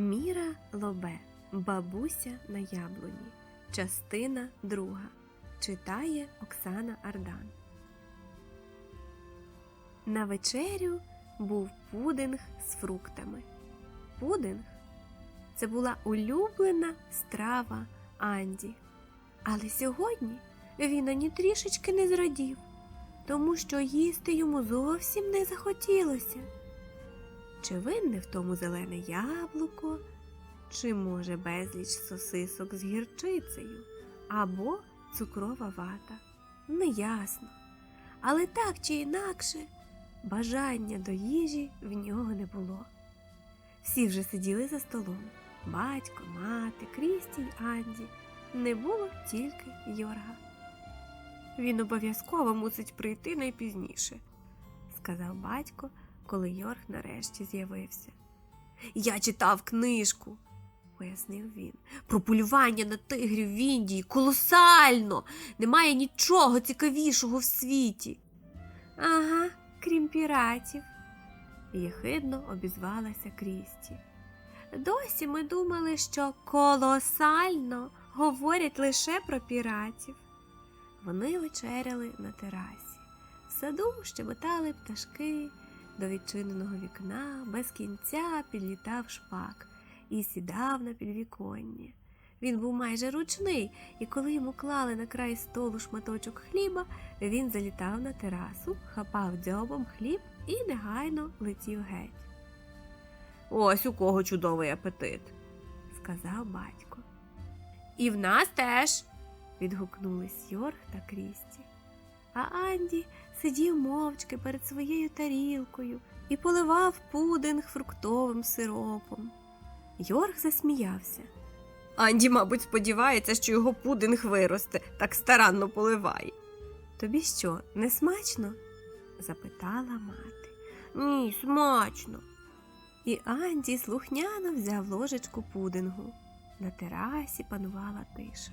Міра Лобе, бабуся на яблуні. Частина друга. Читає Оксана Ардан. На вечерю був пудинг з фруктами. Пудинг це була улюблена страва Анді. Але сьогодні він ані трішечки не зрадів, тому що їсти йому зовсім не захотілося. Чи винне в тому зелене яблуко, чи, може, безліч сосисок з гірчицею, або цукрова вата. Неясно. Але так чи інакше, бажання до їжі в нього не було. Всі вже сиділи за столом батько, мати, Крісті й Анді. Не було тільки Йорга. Він обов'язково мусить прийти найпізніше, сказав батько, коли Йорг нарешті з'явився. Я читав книжку, пояснив він. Про полювання на тигрів в Індії колосально. Немає нічого цікавішого в світі. Ага, крім піратів, єхидно обізвалася Крісті. Досі ми думали, що колосально говорять лише про піратів. Вони вечеряли на терасі. В саду щебетали пташки, до відчиненого вікна без кінця підлітав шпак і сідав на підвіконня. Він був майже ручний, і коли йому клали на край столу шматочок хліба, він залітав на терасу, хапав дзьобом хліб і негайно летів геть. Ось у кого чудовий апетит, сказав батько. І в нас теж. відгукнулись Йорг та Крісті. А Анді сидів мовчки перед своєю тарілкою і поливав пудинг фруктовим сиропом. Йорг засміявся. Анді, мабуть, сподівається, що його пудинг виросте, так старанно поливає. Тобі що, не смачно? запитала мати. Ні, смачно. І Анді слухняно взяв ложечку пудингу. На терасі панувала тиша.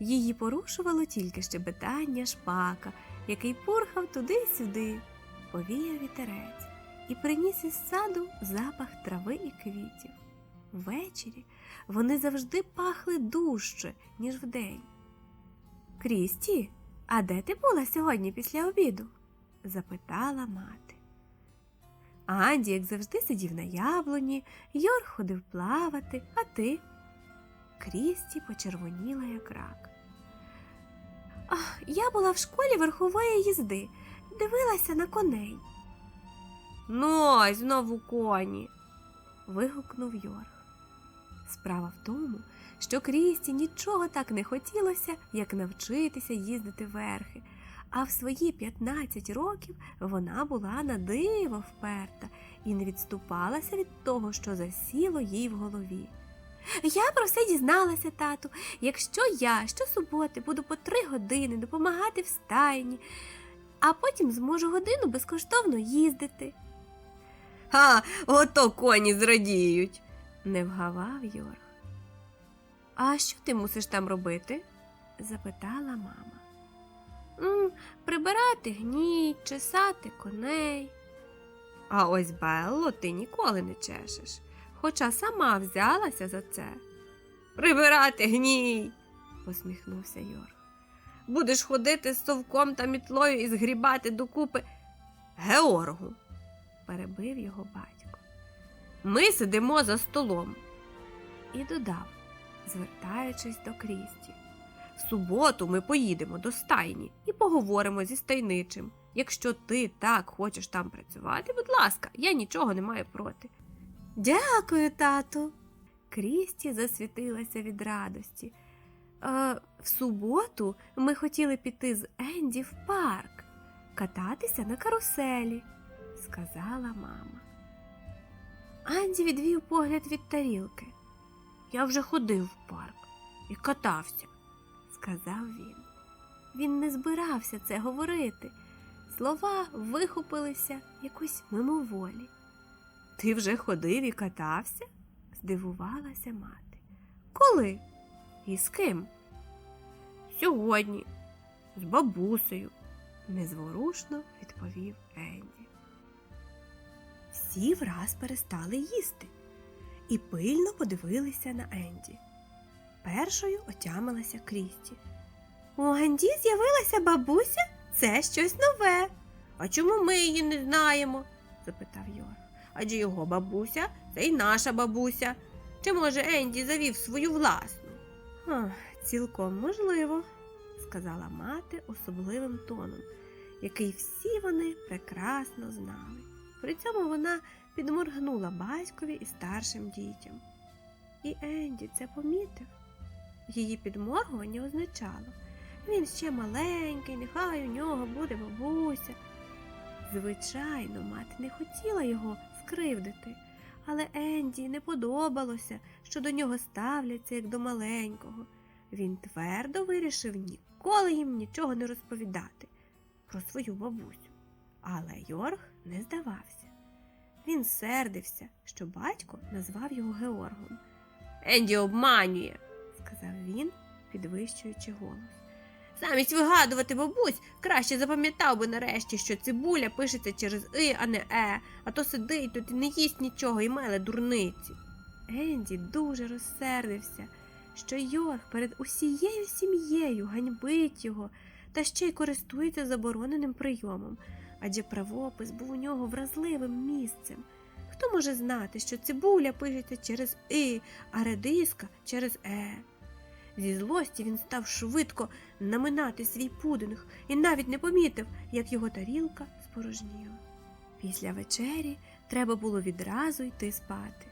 Її порушувало тільки щебетання шпака, який пурхав туди-сюди, повіяв вітерець і приніс із саду запах трави і квітів. Ввечері вони завжди пахли дужче, ніж вдень. Крісті, а де ти була сьогодні після обіду? запитала мати. Анді, як завжди, сидів на яблуні, Йор ходив плавати, а ти? Крісті почервоніла, як рак. Ах, я була в школі верхової їзди, дивилася на коней. Ну, ось знову коні. вигукнув Йорг. Справа в тому, що Крісті нічого так не хотілося, як навчитися їздити верхи, а в свої 15 років вона була на диво вперта і не відступалася від того, що засіло їй в голові. Я про все дізналася, тату. Якщо я щосуботи буду по три години допомагати в стайні, а потім зможу годину безкоштовно їздити. Ха, ото коні зрадіють, не вгавав Йорг. А що ти мусиш там робити? запитала мама. «М, прибирати гній, чесати коней. А ось Белло ти ніколи не чешеш, хоча сама взялася за це. Прибирати гній, посміхнувся Йорг. Будеш ходити з совком та мітлою і згрібати докупи Георгу, перебив його батько. Ми сидимо за столом. І додав, звертаючись до Крісті. В суботу ми поїдемо до стайні і поговоримо зі стайничим. Якщо ти так хочеш там працювати, будь ласка, я нічого не маю проти. Дякую, тату. Крісті засвітилася від радості. «Е, в суботу ми хотіли піти з Енді в парк, кататися на каруселі, сказала мама. Анді відвів погляд від тарілки. Я вже ходив в парк і катався, сказав він. Він не збирався це говорити. Слова вихопилися якось мимоволі. Ти вже ходив і катався? здивувалася мати. Коли? І з ким? Сьогодні, з бабусею, незворушно відповів Енді. Всі враз перестали їсти. і пильно подивилися на Енді. Першою отямилася Крісті. У Анді з'явилася бабуся? Це щось нове. А чому ми її не знаємо? запитав Йорг. Адже його бабуся це й наша бабуся. Чи може Енді завів свою власну? «Ах, цілком можливо, сказала мати особливим тоном, який всі вони прекрасно знали. При цьому вона підморгнула батькові і старшим дітям. І Енді це помітив. Її підморгування означало він ще маленький, нехай у нього буде бабуся. Звичайно, мати не хотіла його скривдити, але Енді не подобалося, що до нього ставляться як до маленького. Він твердо вирішив ніколи їм нічого не розповідати про свою бабусю. Але Йорг не здавався. Він сердився, що батько назвав його Георгом. Енді обманює, сказав він, підвищуючи голос. Замість вигадувати бабусь, краще запам'ятав би нарешті, що цибуля пишеться через и, а не е, а то сидить тут і не їсть нічого і меле дурниці. Енді дуже розсердився, що Йорг перед усією сім'єю ганьбить його та ще й користується забороненим прийомом, адже правопис був у нього вразливим місцем. Хто може знати, що цибуля пишеться через и, а редиска через е? Зі злості він став швидко наминати свій пудинг і навіть не помітив, як його тарілка спорожніла. Після вечері треба було відразу йти спати.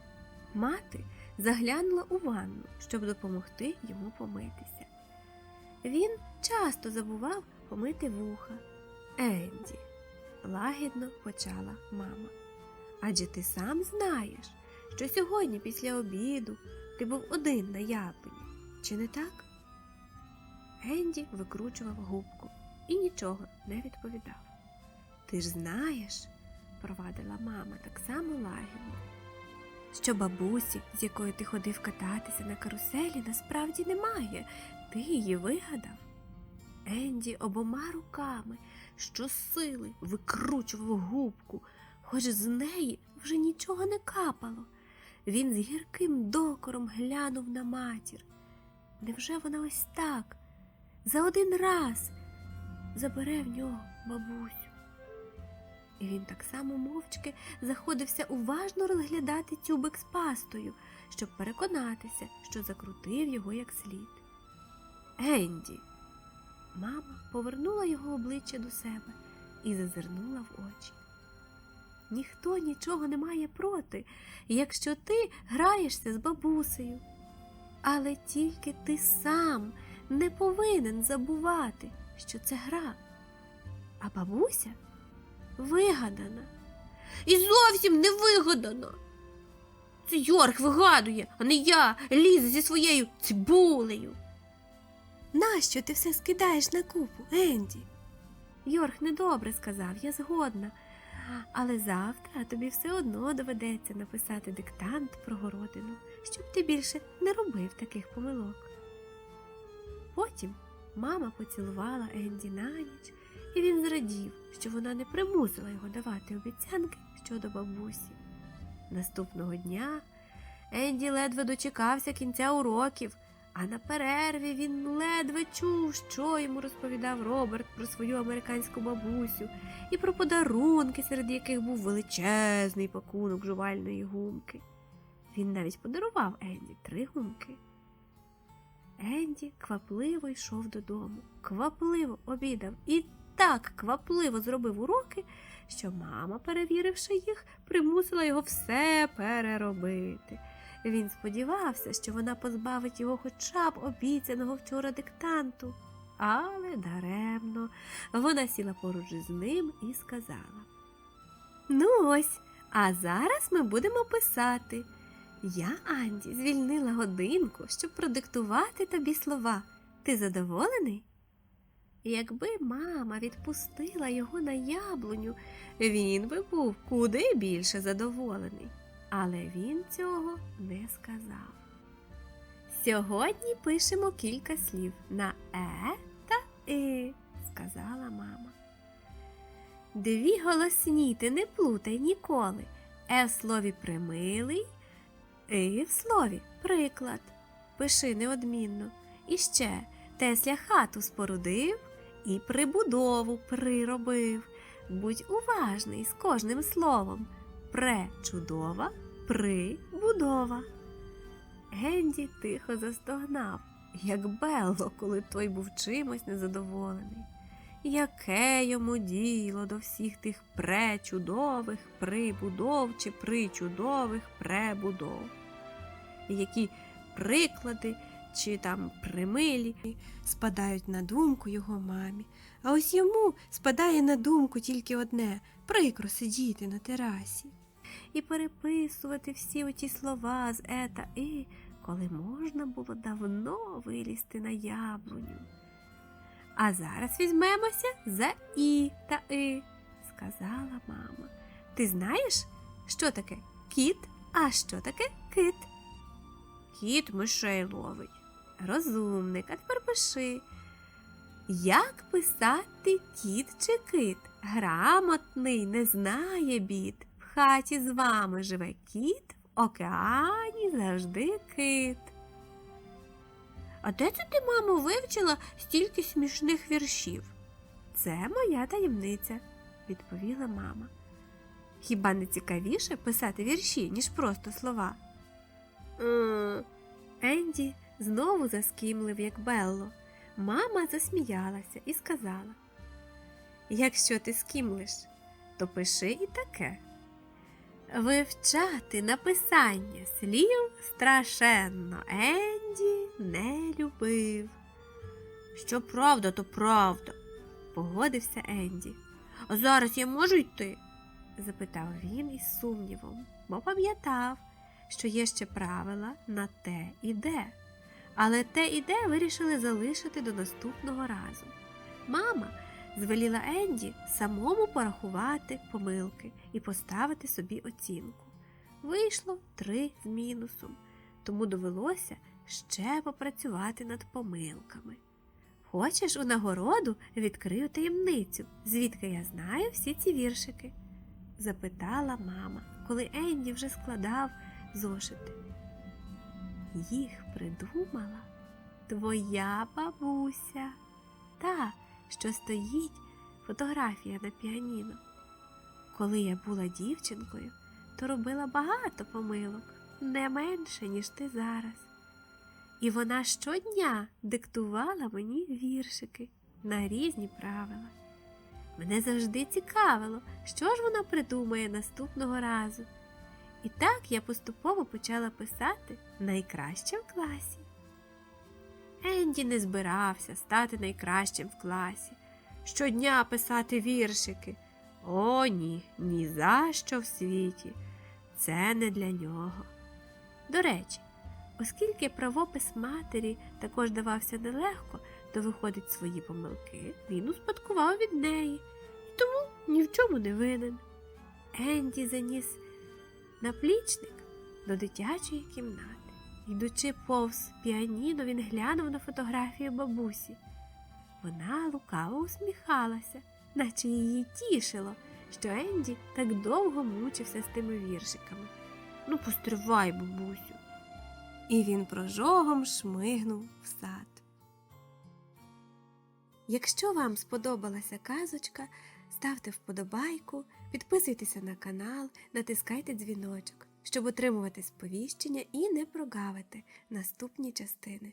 Мати заглянула у ванну, щоб допомогти йому помитися. Він часто забував помити вуха. Енді, лагідно почала мама. Адже ти сам знаєш, що сьогодні після обіду ти був один на яблуні. Чи не так? Енді викручував губку і нічого не відповідав. Ти ж знаєш, провадила мама так само лагідно, що бабусі, з якою ти ходив кататися на каруселі, насправді немає. Ти її вигадав. Енді обома руками щосили викручував губку, хоч з неї вже нічого не капало. Він з гірким докором глянув на матір. Невже вона ось так, за один раз забере в нього бабусю? І він так само мовчки заходився уважно розглядати тюбик з пастою, щоб переконатися, що закрутив його як слід. Енді. Мама повернула його обличчя до себе і зазирнула в очі. Ніхто нічого не має проти, якщо ти граєшся з бабусею. Але тільки ти сам не повинен забувати, що це гра. А бабуся вигадана. І зовсім не вигадана. Це Йорк вигадує, а не я лізу зі своєю цибулею. Нащо ти все скидаєш на купу, Енді? Йорг недобре сказав, я згодна. Але завтра тобі все одно доведеться написати диктант про городину, щоб ти більше не робив таких помилок. Потім мама поцілувала Енді на ніч, і він зрадів, що вона не примусила його давати обіцянки щодо бабусі. Наступного дня Енді ледве дочекався кінця уроків, а на перерві він ледве чув, що йому розповідав Роберт про свою американську бабусю і про подарунки, серед яких був величезний пакунок жувальної гумки. Він навіть подарував Енді три гумки. Енді квапливо йшов додому, квапливо обідав і так квапливо зробив уроки, що мама, перевіривши їх, примусила його все переробити. Він сподівався, що вона позбавить його хоча б обіцяного вчора диктанту. Але даремно вона сіла поруч із ним і сказала: Ну ось, а зараз ми будемо писати. Я, Анді, звільнила годинку, щоб продиктувати тобі слова. Ти задоволений? Якби мама відпустила його на яблуню, він би був куди більше задоволений. Але він цього не сказав. Сьогодні пишемо кілька слів на е та и, сказала мама. Дві голосні ти не плутай ніколи. Е в слові примилий, І в слові приклад. Пиши неодмінно. І ще Тесля хату спорудив і прибудову приробив. Будь уважний з кожним словом. Пречудова, прибудова. Генді тихо застогнав, як Белло, коли той був чимось незадоволений. Яке йому діло до всіх тих пречудових прибудов чи причудових пребудов? Які приклади чи там примилі спадають на думку його мамі, а ось йому спадає на думку тільки одне прикро сидіти на терасі і переписувати всі оті слова з ета і, коли можна було давно вилізти на яблуню. А зараз візьмемося за і та и, сказала мама. Ти знаєш, що таке кіт, а що таке кит? Кіт мишей ловить. Розумник, а тепер пиши. Як писати кіт чи кит? Грамотний не знає бід. Хаті з вами живе кіт, в океані завжди кит. А де це ти, мамо, вивчила стільки смішних віршів? Це моя таємниця, відповіла мама. Хіба не цікавіше писати вірші, ніж просто слова? «М». Енді знову заскімлив, як Белло. Мама засміялася і сказала: Якщо ти скімлиш, то пиши і таке. Вивчати написання слів страшенно Енді не любив. Що правда, то правда, погодився Енді. А зараз я можу йти? запитав він із сумнівом, бо пам'ятав, що є ще правила на те і де. Але те і де вирішили залишити до наступного разу. Мама звеліла Енді самому порахувати помилки і поставити собі оцінку. Вийшло три з мінусом, тому довелося ще попрацювати над помилками. Хочеш у нагороду відкрию таємницю, звідки я знаю всі ці віршики? запитала мама, коли Енді вже складав зошити. Їх придумала твоя бабуся, та, що стоїть фотографія на піаніно. Коли я була дівчинкою, то робила багато помилок, не менше, ніж ти зараз. І вона щодня диктувала мені віршики на різні правила. Мене завжди цікавило, що ж вона придумає наступного разу. І так я поступово почала писати найкраще в класі. Енді не збирався стати найкращим в класі, щодня писати віршики. О, ні, ні за що в світі. Це не для нього. До речі, оскільки правопис матері також давався нелегко, то виходить свої помилки, він успадкував від неї, і тому ні в чому не винен. Енді заніс наплічник до дитячої кімнати. Йдучи повз піаніно, він глянув на фотографію бабусі. Вона лукаво усміхалася, наче її тішило, що Енді так довго мучився з тими віршиками. Ну, постривай, бабусю. І він прожогом шмигнув в сад. Якщо вам сподобалася казочка, ставте вподобайку, підписуйтеся на канал, натискайте дзвіночок, щоб отримувати сповіщення і не прогавити наступні частини.